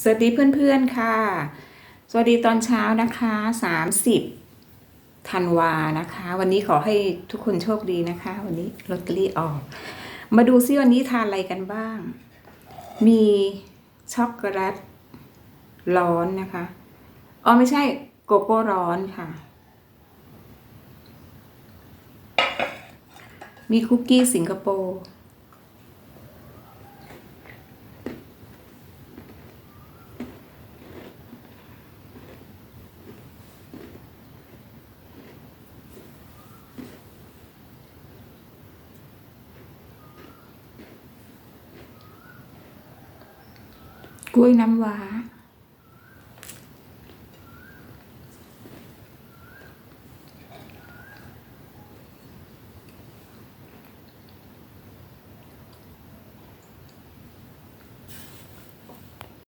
สวัสดีเพื่อนๆค่ะ สวัสดีตอนเช้านะคะสามสิบธันวานะคะ วันนี้ขอให้ทุกคนโชคดีนะคะ วันนี้ลอตเตอรี่ออก มาดูซิวันนี้ทานอะไรกันบ้าง มีช็อกโกแลตร้อนนะคะอ๋อไม่ใช่โกโก้ร้อนค่ะ มีคุกกี้สิงคโปร์ กล้วยน้ำว้า